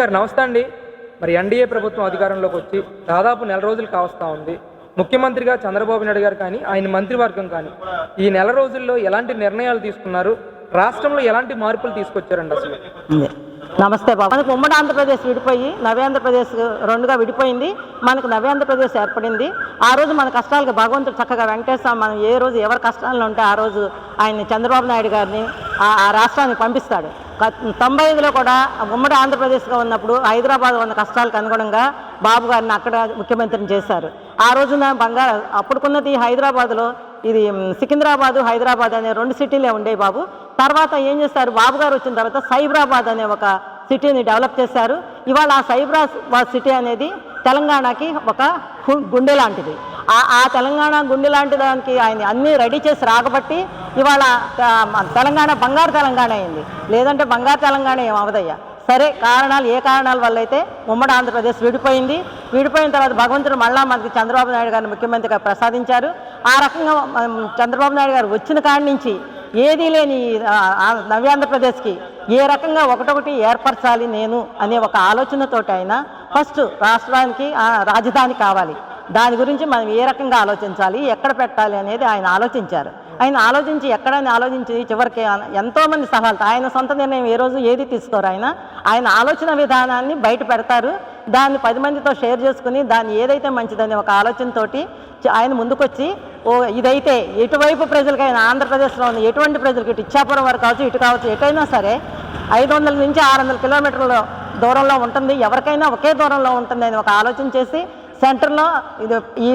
గారు నమస్తే అండి. మరి ఎన్డీఏ ప్రభుత్వం అధికారంలోకి వచ్చి దాదాపు నెల రోజులు కావస్తా ఉంది. ముఖ్యమంత్రిగా చంద్రబాబు నాయుడు గారు కానీ ఆయన మంత్రివర్గం కానీ ఈ నెల రోజుల్లో ఎలాంటి నిర్ణయాలు తీసుకున్నారు? రాష్ట్రంలో ఎలాంటి మార్పులు తీసుకొచ్చారండి అసలు? నమస్తే బాబు. మనకు ఉమ్మడి ఆంధ్రప్రదేశ్ విడిపోయి నవ్యాంధ్రప్రదేశ్ రెండుగా విడిపోయింది. మనకు నవ్యాంధ్రప్రదేశ్ ఏర్పడింది. ఆ రోజు మన కష్టాలకు భగవంతుడు చక్కగా వెంకటేశ్వర మనం ఏ రోజు ఎవరి కష్టాల్లో ఉంటే ఆ రోజు ఆయన చంద్రబాబు నాయుడు గారిని ఆ ఆ రాష్ట్రానికి పంపిస్తాడు. తొంభై ఐదులో కూడా ఉమ్మడి ఆంధ్రప్రదేశ్గా ఉన్నప్పుడు హైదరాబాద్ ఉన్న కష్టాలకు అనుగుణంగా బాబు గారిని అక్కడ ముఖ్యమంత్రిని చేశారు. ఆ రోజున బంగారు అప్పుడుకున్నది హైదరాబాద్లో ఇది సికింద్రాబాదు హైదరాబాద్ అనే రెండు సిటీలే ఉండేవి బాబు. తర్వాత ఏం చేస్తారు బాబు గారు వచ్చిన తర్వాత సైబరాబాద్ అనే ఒక సిటీని డెవలప్ చేశారు. ఇవాళ ఆ సైబరాబాద్ సిటీ అనేది తెలంగాణకి ఒక గుండె లాంటిది. ఆ ఆ తెలంగాణ గుండె లాంటి దానికి ఆయన అన్నీ రెడీ చేసి రాకబట్టి ఇవాళ తెలంగాణ బంగారు తెలంగాణ అయింది. లేదంటే బంగారు తెలంగాణ ఏం అవదయ్యా. సరే కారణాలు ఏ కారణాల వల్ల అయితే ఉమ్మడి ఆంధ్రప్రదేశ్ విడిపోయింది. విడిపోయిన తర్వాత భగవంతుడు మళ్ళా మనకి చంద్రబాబు నాయుడు గారిని ముఖ్యమంత్రిగా ప్రసాదించారు. ఆ రకంగా చంద్రబాబు నాయుడు గారు వచ్చిన కాడి నుంచి ఏదీ లేని ఆ, నవ్యాంధ్రప్రదేశ్కి ఏ రకంగా ఒకటొకటి ఏర్పరచాలి నేను అనే ఒక ఆలోచనతోటి అయినా ఫస్ట్ రాష్ట్రానికి రాజధాని కావాలి. దాని గురించి మనం ఏ రకంగా ఆలోచించాలి ఎక్కడ పెట్టాలి అనేది ఆయన ఆలోచించారు. ఆయన ఆలోచించి ఎక్కడని ఆలోచించి చివరికి ఎంతోమంది సలహాలు ఆయన సొంత నిర్ణయం ఏ రోజు ఏది తీసుకోరు ఆయన. ఆయన ఆలోచన విధానాన్ని బయట పెడతారు. దాన్ని పది మందితో షేర్ చేసుకుని దాన్ని ఏదైతే మంచిదని ఒక ఆలోచనతోటి ఆయన ముందుకొచ్చి ఓ ఇదైతే ఎటువైపు ప్రజలకైనా ఆంధ్రప్రదేశ్లో ఉన్న ఎటువంటి ప్రజలకు ఇటు ఇచ్చాపురం వరకు కావచ్చు ఇటు కావచ్చు ఎటైనా సరే ఐదు వందల నుంచి ఆరు వందల కిలోమీటర్ల దూరంలో ఉంటుంది. ఎవరికైనా ఒకే దూరంలో ఉంటుంది అని ఒక ఆలోచన చేసి సెంటర్లో ఇది ఈ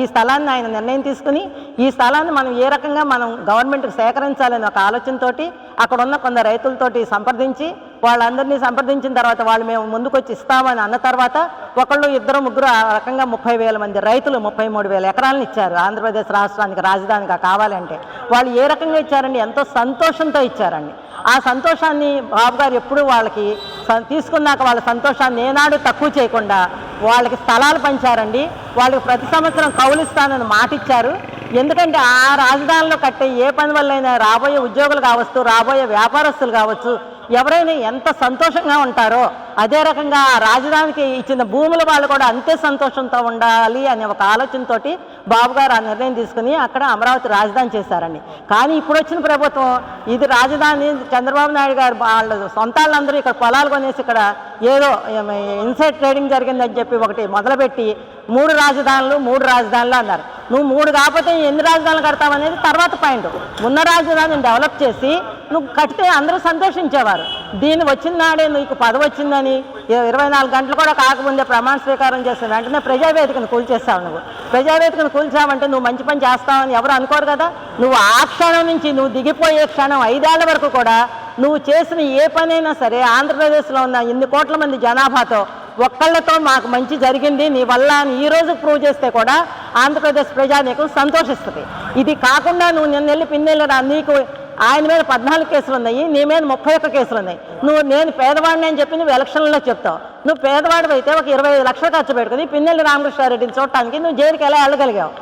ఈ స్థలాన్ని ఆయన నిర్ణయం తీసుకుని ఈ స్థలాన్ని మనం ఏ రకంగా మనం గవర్నమెంట్కి సేకరించాలని ఒక ఆలోచనతోటి అక్కడ ఉన్న కొందరు రైతులతోటి సంప్రదించి వాళ్ళందరినీ సంప్రదించిన తర్వాత వాళ్ళు మేము ముందుకొచ్చి ఇస్తామని అన్న తర్వాత ఒకళ్ళు ఇద్దరు ముగ్గురు ఆ రకంగా ముప్పై వేల మంది రైతులు ముప్పై మూడు వేల ఎకరాలను ఇచ్చారు. ఆంధ్రప్రదేశ్ రాష్ట్రానికి రాజధానిగా కావాలంటే వాళ్ళు ఏ రకంగా ఇచ్చారండి? ఎంతో సంతోషంతో ఇచ్చారండి. ఆ సంతోషాన్ని బాబు గారు ఎప్పుడు వాళ్ళకి తీసుకున్నాక వాళ్ళ సంతోషాన్ని ఏనాడు తక్కువ చేయకుండా వాళ్ళకి స్థలాలు పంచారండి. వాళ్ళకి ప్రతి సంవత్సరం కౌలిస్తానని మాట ఇచ్చారు ఎందుకంటే ఆ రాజధానిలో కట్టే ఏ పని వల్లైనా రాబోయే ఉద్యోగులు కావచ్చు రాబోయే వ్యాపారస్తులు కావచ్చు ఎవరైనా ఎంత సంతోషంగా ఉంటారో అదే రకంగా రాజధానికి ఇచ్చిన భూముల వాళ్ళు కూడా అంతే సంతోషంతో ఉండాలి అనే ఒక ఆలోచనతోటి బాబు గారు ఆ నిర్ణయం తీసుకుని అక్కడ అమరావతి రాజధాని చేశారండి. కానీ ఇప్పుడు వచ్చిన ప్రభుత్వం ఇది రాజధాని చంద్రబాబు నాయుడు గారు వాళ్ళ సొంత వాళ్ళందరూ ఇక్కడ పొలాలు కొనేసి ఇక్కడ ఏదో ఇన్సైడ్ ట్రేడింగ్ జరిగిందని చెప్పి ఒకటి మొదలుపెట్టి మూడు రాజధానులు మూడు రాజధానులు అన్నారు. నువ్వు మూడు కాకపోతే ఎన్ని రాజధానులు కడతావనేది తర్వాత పాయింట్. ఉన్న రాజధానిని డెవలప్ చేసి నువ్వు కడితే అందరూ సంతోషించేవారు. దీన్ని వచ్చిన నాడే నీకు పదవి వచ్చిందని ఇరవై నాలుగు గంటలు కూడా కాకముందే ప్రమాణ స్వీకారం చేసిన వెంటనే ప్రజావేదికను కూల్చేస్తావు నువ్వు. ప్రజావేదికను కూల్చావంటే నువ్వు మంచి పని చేస్తావని ఎవరు అనుకోరు కదా? నువ్వు ఆ క్షణం నుంచి నువ్వు దిగిపోయే క్షణం ఐదేళ్ళ వరకు కూడా నువ్వు చేసిన ఏ పనైనా సరే ఆంధ్రప్రదేశ్లో ఉన్న ఇన్ని కోట్ల మంది జనాభాతో ఒక్కళ్ళతో మాకు మంచి జరిగింది నీ వల్ల అని ఈ రోజు ప్రూవ్ చేస్తే కూడా ఆంధ్రప్రదేశ్ ప్రజానీకం సంతోషిస్తుంది. ఇది కాకుండా నువ్వు నిన్నెళ్ళి పిన్నెళ్ళు రా నీకు ఆయన మీద పద్నాలుగు కేసులు ఉన్నాయి నీ మీద ముప్పై ఒక్క కేసులు ఉన్నాయి. నువ్వు నేను పేదవాడిని అని చెప్పి నువ్వు ఎలక్షన్లో చెప్తావు. నువ్వు పేదవాడు అయితే ఒక ఇరవై ఐదు లక్షలు ఖర్చు పెట్టుకుని పిన్నెల్లి రామకృష్ణారెడ్డిని చూడటానికి నువ్వు జైలుకి ఎలా వెళ్ళగలిగావు?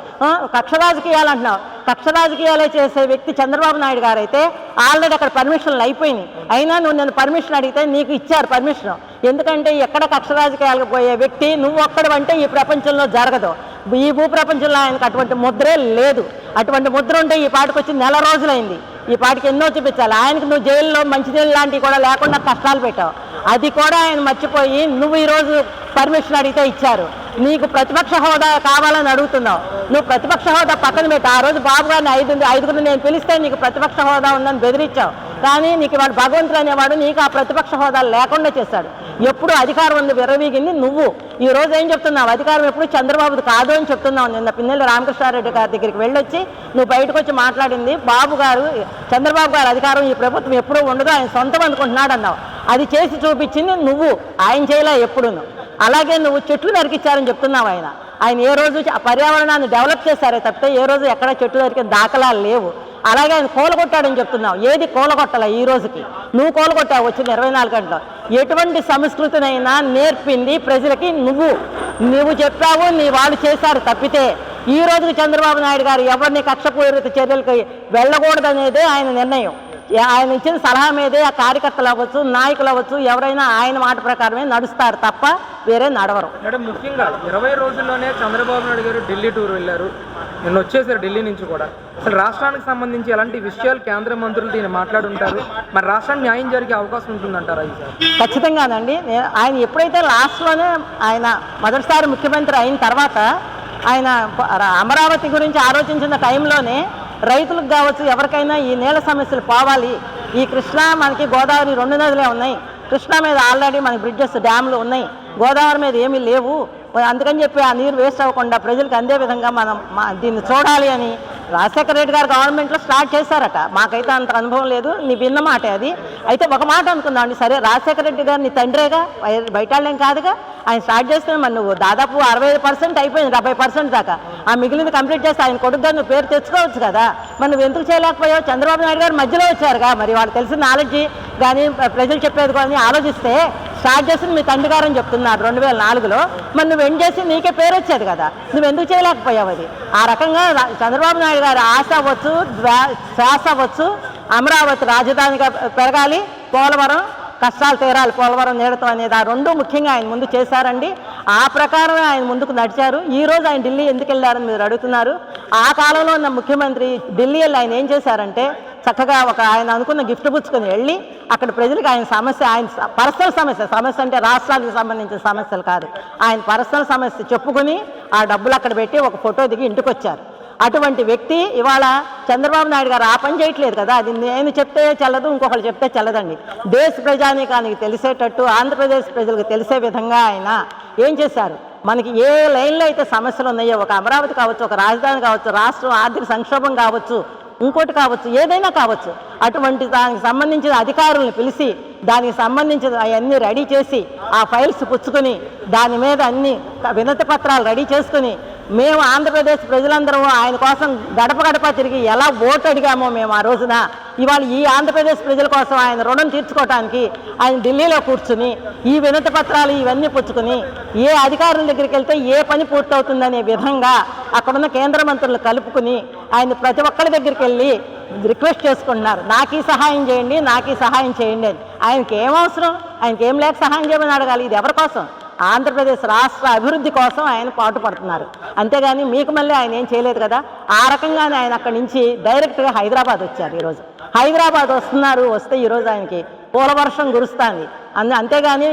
కక్ష రాజకీయాలు అంటున్నావు కక్ష రాజకీయాలే చేసే వ్యక్తి చంద్రబాబు నాయుడు గారు అయితే ఆల్రెడీ అక్కడ పర్మిషన్లు అయిపోయినాయి. అయినా నువ్వు నన్ను పర్మిషన్ అడిగితే నీకు ఇచ్చారు పర్మిషన్. ఎందుకంటే ఎక్కడ కక్ష రాజకీయాలకు పోయే వ్యక్తి నువ్వు ఒక్కడవంటే ఈ ప్రపంచంలో జరగదు. ఈ భూ ప్రపంచంలో ఆయనకు అటువంటి ముద్రే లేదు. అటువంటి ముద్ర ఉంటే ఈ పాటకు వచ్చి నెల రోజులైంది. ఈ పాటికి ఎన్నో చూపించాలి. ఆయనకు నువ్వు జైల్లో మంచినీళ్ళు లాంటివి కూడా లేకుండా కష్టాలు పెట్టావు. అది కూడా ఆయన మర్చిపోయి నువ్వు ఈరోజు పర్మిషన్ అడిగితే ఇచ్చారు. నీకు ప్రతిపక్ష హోదా కావాలని అడుగుతున్నావు. నువ్వు ప్రతిపక్ష హోదా పక్కన పెట్టు. ఆ రోజు బాబు గారిని ఐదు ఐదుగురు నేను పిలిస్తే నీకు ప్రతిపక్ష హోదా ఉందని బెదిరించావు. కానీ నీకు వాడు భగవంతుడు అనేవాడు నీకు ఆ ప్రతిపక్ష హోదా లేకుండా చేశాడు. ఎప్పుడు అధికారం ఉంది విరవీగింది నువ్వు. ఈ రోజు ఏం చెప్తున్నావు? అధికారం ఎప్పుడు చంద్రబాబుది కాదు అని చెప్తున్నావు. నిన్న పిన్నెల్లి రామకృష్ణారెడ్డి గారి దగ్గరికి వెళ్ళొచ్చి నువ్వు బయటకు వచ్చి మాట్లాడింది. బాబు గారు చంద్రబాబు గారు అధికారం ఈ ప్రభుత్వం ఎప్పుడూ ఉండదు. ఆయన సొంతం అనుకుంటున్నాడు అన్నావు అది చేసి చూపించింది నువ్వు. ఆయన చేయలే ఎప్పుడును. అలాగే నువ్వు చెట్లు నరికిచ్చారని చెప్తున్నావు ఆయన. ఆయన ఏ రోజు పర్యావరణాన్ని డెవలప్ చేశారే తప్పితే ఏ రోజు ఎక్కడ చెట్లు నరికిన దాఖలాలు లేవు. అలాగే ఆయన కూలగొట్టాడని చెప్తున్నావు. ఏది కూలగొట్టాల ఈ రోజుకి? నువ్వు కూలగొట్టావు వచ్చిన ఇరవై నాలుగు గంటలు. ఎటువంటి సంస్కృతినైనా నేర్పింది ప్రజలకి నువ్వు. నువ్వు చెప్పావు నీ వాళ్ళు చేశారు తప్పితే ఈ రోజుకి చంద్రబాబు నాయుడు గారు ఎవరిని కక్షపూరిత చర్యలకి వెళ్ళకూడదనేదే ఆయన నిర్ణయం. ఆయన ఇచ్చిన సలహా మీదే ఆ కార్యకర్తలు అవ్వచ్చు నాయకులు అవ్వచ్చు ఎవరైనా ఆయన మాట ప్రకారమే నడుస్తారు తప్ప వేరే నడవరు. మేడం ముఖ్యంగా ఇరవై రోజుల్లోనే చంద్రబాబు నాయుడు గారు ఢిల్లీ టూర్ వెళ్ళారు. నిన్న వచ్చేసారు ఢిల్లీ నుంచి కూడా. అసలు రాష్ట్రానికి సంబంధించి ఎలాంటి విషయాలు కేంద్ర మంత్రులు దీన్ని మాట్లాడుంటారు? మరి రాష్ట్రానికి న్యాయం జరిగే అవకాశం ఉంటుందంటారా ఖచ్చితంగానండి. ఆయన ఎప్పుడైతే లాస్ట్లోనే ఆయన మొదటిసారి ముఖ్యమంత్రి అయిన తర్వాత ఆయన అమరావతి గురించి ఆలోచించిన టైంలోనే రైతులకు కావచ్చు ఎవరికైనా ఈ నీళ్ళ సమస్యలు పోవాలి. ఈ కృష్ణా మనకి గోదావరి రెండు నదులే ఉన్నాయి. కృష్ణా మీద ఆల్రెడీ మనకి బ్రిడ్జెస్ డ్యామ్లు ఉన్నాయి. గోదావరి మీద ఏమీ లేవు. అందుకని చెప్పి ఆ నీరు వేస్ట్ అవ్వకుండా ప్రజలకు అందే విధంగా మనం దీన్ని చూడాలి అని రాజశేఖర రెడ్డి గారు గవర్నమెంట్లో స్టార్ట్ చేశారట. మాకైతే అంత అనుభవం లేదు. నీ విన్న మాట అది. అయితే ఒక మాట అనుకుందాం సరే రాజశేఖర రెడ్డి గారు నీ తండ్రేగా బయ- బయట వాళ్ళేం కాదుగా. ఆయన స్టార్ట్ చేస్తే మరి నువ్వు దాదాపు అరవై పర్సెంట్ అయిపోయింది డెబ్బై పర్సెంట్ దాకా. ఆ మిగిలింది కంప్లీట్ చేస్తే ఆయన కొడుకుగా నువ్వు పేరు తెచ్చుకోవచ్చు కదా. మరి నువ్వు ఎందుకు చేయలేకపోయావు? చంద్రబాబు నాయుడు గారు మధ్యలో వచ్చారుగా. మరి వాళ్ళు తెలిసిన నాలెడ్జ్ కానీ ప్రజలు చెప్పేది కానీ ఆలోచిస్తే స్టార్ట్ చేసింది మీ తండ్రి గారని చెప్తున్నారు రెండు వేల నాలుగులో. మరి నువ్వు ఎండ్ చేసి నీకే పేరు వచ్చేది కదా? నువ్వు ఎందుకు చేయలేకపోయావు అది? ఆ రకంగా చంద్రబాబు నాయుడు గారి ఆశ అవ్వచ్చు శ్వాస అవ్వచ్చు అమరావతి రాజధానిగా పెరగాలి. పోలవరం కష్టాలు తీరాలి. పోలవరం నీడతో అనేది ఆ రెండు ముఖ్యంగా ఆయన ముందు చేశారండి. ఆ ప్రకారమే ఆయన ముందుకు నడిచారు. ఈ రోజు ఆయన ఢిల్లీ ఎందుకు వెళ్ళారని మీరు అడుగుతున్నారు. ఆ కాలంలో ఉన్న ముఖ్యమంత్రి ఢిల్లీ వెళ్ళి ఆయన ఏం చేశారంటే చక్కగా ఒక ఆయన అనుకున్న గిఫ్ట్ పుచ్చుకొని వెళ్ళి అక్కడ ప్రజలకు ఆయన సమస్య ఆయన పర్సనల్ సమస్య సమస్య అంటే రాష్ట్రానికి సంబంధించిన సమస్యలు కాదు. ఆయన పర్సనల్ సమస్య చెప్పుకొని ఆ డబ్బులు అక్కడ పెట్టి ఒక ఫోటో దిగి ఇంటికి వచ్చారు అటువంటి వ్యక్తి ఇవాళ చంద్రబాబు నాయుడు గారు ఆ పని చేయట్లేదు కదా అది నేను చెప్తే చల్లదు ఇంకొకరు చెప్తే చల్లదండి. దేశ ప్రజానీకానికి తెలిసేటట్టు ఆంధ్రప్రదేశ్ ప్రజలకు తెలిసే విధంగా ఆయన ఏం చేశారు? మనకి ఏ లైన్లో అయితే సమస్యలు ఉన్నాయో ఒక అమరావతి కావచ్చు ఒక రాజధాని కావచ్చు రాష్ట్రం ఆర్థిక సంక్షోభం కావచ్చు ఇంకోటి కావచ్చు ఏదైనా కావచ్చు. అటువంటి దానికి సంబంధించిన అధికారులను పిలిచి దానికి సంబంధించిన అవన్నీ రెడీ చేసి ఆ ఫైల్స్ పుచ్చుకొని దాని మీద అన్ని వినతి పత్రాలు రెడీ చేసుకుని మేము ఆంధ్రప్రదేశ్ ప్రజలందరూ ఆయన కోసం గడప గడప తిరిగి ఎలా ఓటు అడిగామో మేము ఆ రోజున ఇవాళ ఈ ఆంధ్రప్రదేశ్ ప్రజల కోసం ఆయన రుణం తీర్చుకోవడానికి ఆయన ఢిల్లీలో కూర్చుని ఈ వినతి పత్రాలు ఇవన్నీ పుచ్చుకుని ఏ అధికారుల దగ్గరికి వెళ్తే ఏ పని పూర్తవుతుందనే విధంగా అక్కడున్న కేంద్ర మంత్రులు కలుపుకుని ఆయన ప్రతి ఒక్కరి దగ్గరికి వెళ్ళి రిక్వెస్ట్ చేసుకుంటున్నారు. నాకు ఈ సహాయం చేయండి నాకు ఈ సహాయం చేయండి అని. ఆయనకి ఏం అవసరం? ఆయనకి ఏం లేక సహాయం చేయమని అడగాలి. ఇది ఎవరి కోసం? ఆంధ్రప్రదేశ్ రాష్ట్ర అభివృద్ధి కోసం ఆయన పాటుపడుతున్నారు అంతేగాని మీకు మళ్ళీ ఆయన ఏం చేయలేదు కదా? ఆ రకంగానే ఆయన అక్కడి నుంచి డైరెక్ట్గా హైదరాబాద్ వచ్చారు ఈరోజు. హైదరాబాద్ వస్తున్నారు వస్తే ఈరోజు ఆయనకి పూల వర్షం కురుస్తుంది. అందు అంతేగాని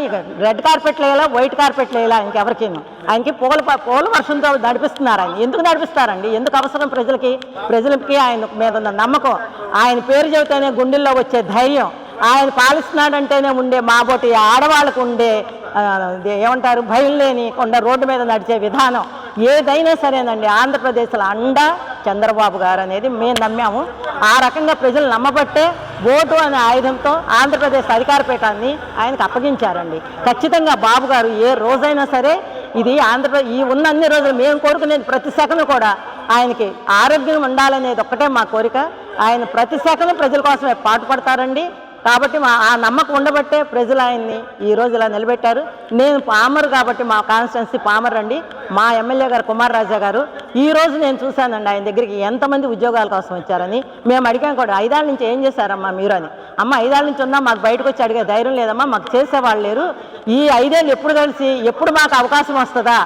రెడ్ కార్పెట్ లేలా వైట్ కార్పెట్ లేలా ఇంకెవరికి ఆయనకి పూల పూల వర్షంతో నడిపిస్తున్నారు ఆయన. ఎందుకు నడిపిస్తారండి? ఎందుకు అవసరం ప్రజలకి? ప్రజలకి ఆయన మీద ఉన్న నమ్మకం. ఆయన పేరు చెబితేనే గుండెల్లో వచ్చే ధైర్యం. ఆయన పాలిస్తున్నాడంటేనే ఉండే మాబోటి ఆడవాళ్ళకు ఉండే ఏమంటారు భయం లేని కొండ రోడ్డు మీద నడిచే విధానం. ఏదైనా సరేనండి ఆంధ్రప్రదేశ్లో అండ చంద్రబాబు గారు అనేది మేము నమ్మాము. ఆ రకంగా ప్రజలు నమ్మబట్టే ఓటు అనే ఆయుధంతో ఆంధ్రప్రదేశ్ అధికారపీఠాన్ని ఆయనకు అప్పగించారండి. ఖచ్చితంగా బాబు గారు ఏ రోజైనా సరే ఇది ఆంధ్రప్రదేశ్ ఈ ఉన్న అన్ని రోజులు మేము కోరుకునేది ప్రతి సెకండ్ కూడా ఆయనకి ఆరోగ్యం ఉండాలనేది ఒక్కటే మా కోరిక. ఆయన ప్రతి సెకండ్ ప్రజల కోసమే పాటుపడతారండి. కాబట్టి మా ఆ నమ్మకం ఉండబట్టే ప్రజలు ఆయన్ని ఈ ఇలా నిలబెట్టారు. నేను పామర్ కాబట్టి మా కాన్స్టిట్యున్సీ పామర్ అండి. మా ఎమ్మెల్యే గారు కుమార్ రాజా గారు. ఈ రోజు నేను చూశానండి ఆయన దగ్గరికి ఎంతమంది ఉద్యోగాల కోసం వచ్చారని. మేము అడిగాం కూడా ఐదాళ్ళ నుంచి ఏం చేశారమ్మా మీరు అని. అమ్మ ఐదేళ్ళ నుంచి ఉన్నా మాకు బయటకు వచ్చి అడిగే ధైర్యం లేదమ్మా మాకు చేసేవాళ్ళు లేరు. ఈ ఐదేళ్ళు ఎప్పుడు కలిసి ఎప్పుడు మాకు అవకాశం వస్తుందా?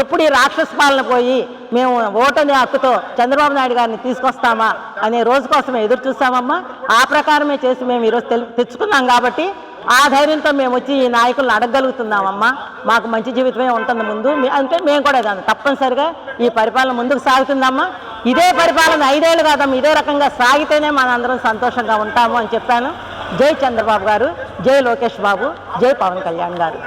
ఎప్పుడు ఈ రాక్షస పాలన పోయి మేము ఓటని హక్కుతో చంద్రబాబు నాయుడు గారిని తీసుకొస్తామా అనే రోజు కోసమే ఎదురు చూస్తామమ్మా. ఆ ప్రకారమే చేసి మేము ఈరోజు తెచ్చుకున్నాం కాబట్టి ఆ ధైర్యంతో మేము వచ్చి ఈ నాయకులను అడగగలుగుతున్నామమ్మా. మాకు మంచి జీవితమే ఉంటుంది ముందు. అంటే మేము కూడా దాన్ని తప్పనిసరిగా ఈ పరిపాలన ముందుకు సాగుతుందమ్మా. ఇదే పరిపాలన ఐదేళ్ళు కాదమ్మా ఇదే రకంగా సాగితేనే మనందరం సంతోషంగా ఉంటాము అని చెప్పాను. జై చంద్రబాబు గారు జై లోకేష్ బాబు జై పవన్ కళ్యాణ్ గారు.